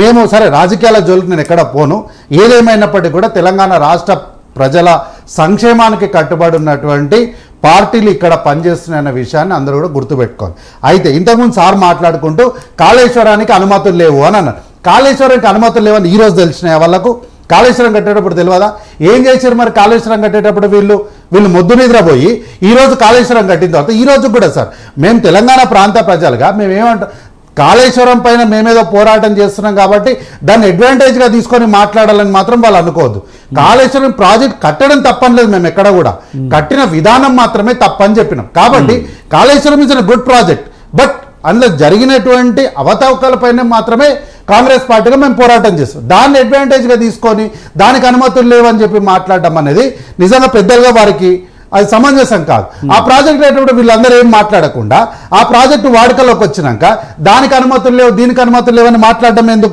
మేము సరే రాజకీయాల జోలికి నేను ఎక్కడ పోను. ఏదేమైనప్పటికీ కూడా తెలంగాణ రాష్ట్ర ప్రజల సంక్షేమానికి కట్టుబడి ఉన్నటువంటి పార్టీలు ఇక్కడ పనిచేస్తున్నాయన్న విషయాన్ని అందరూ కూడా గుర్తుపెట్టుకోవాలి. అయితే ఇంతకుముందు సార్ మాట్లాడుకుంటూ కాళేశ్వరానికి అనుమతులు లేవు అని అన్నారు. కాళేశ్వరానికి అనుమతులు లేవని ఈరోజు తెలిసినాయి వాళ్ళకు? కాళేశ్వరం కట్టేటప్పుడు తెలియదా? ఏం చేశారు మరి కాళేశ్వరం కట్టేటప్పుడు వీళ్ళు? వీళ్ళు మొద్దు నిద్రపోయి ఈరోజు కాళేశ్వరం కట్టిన తర్వాత ఈ రోజు కూడా సార్ మేము తెలంగాణ ప్రాంత ప్రజలుగా మేము ఏమంటాం కాళేశ్వరం పైన మేమేదో పోరాటం చేస్తున్నాం కాబట్టి దాన్ని అడ్వాంటేజ్గా తీసుకొని మాట్లాడాలని మాత్రం వాళ్ళు అనుకోవద్దు. కాళేశ్వరం ప్రాజెక్ట్ కట్టడం తప్పని లేదు మేము ఎక్కడ కూడా. కట్టిన విధానం మాత్రమే తప్పని చెప్పినాం. కాబట్టి Kaleshwaram is good project but అందులో జరిగినటువంటి అవతవకలపైన మాత్రమే కాంగ్రెస్ పార్టీగా మేము పోరాటం చేస్తాం. దాన్ని అడ్వాంటేజ్గా తీసుకొని దానికి అనుమతులు లేవని చెప్పి మాట్లాడడం అనేది నిజంగా పెద్దలుగా వారికి అది సమంజసం కాదు. ఆ ప్రాజెక్ట్ అయినప్పుడు వీళ్ళందరూ ఏం మాట్లాడకుండా ఆ ప్రాజెక్టు వాడుకలోకి వచ్చినాక దానికి అనుమతులు లేవు దీనికి అనుమతులు లేవని మాట్లాడడం ఎందుకు?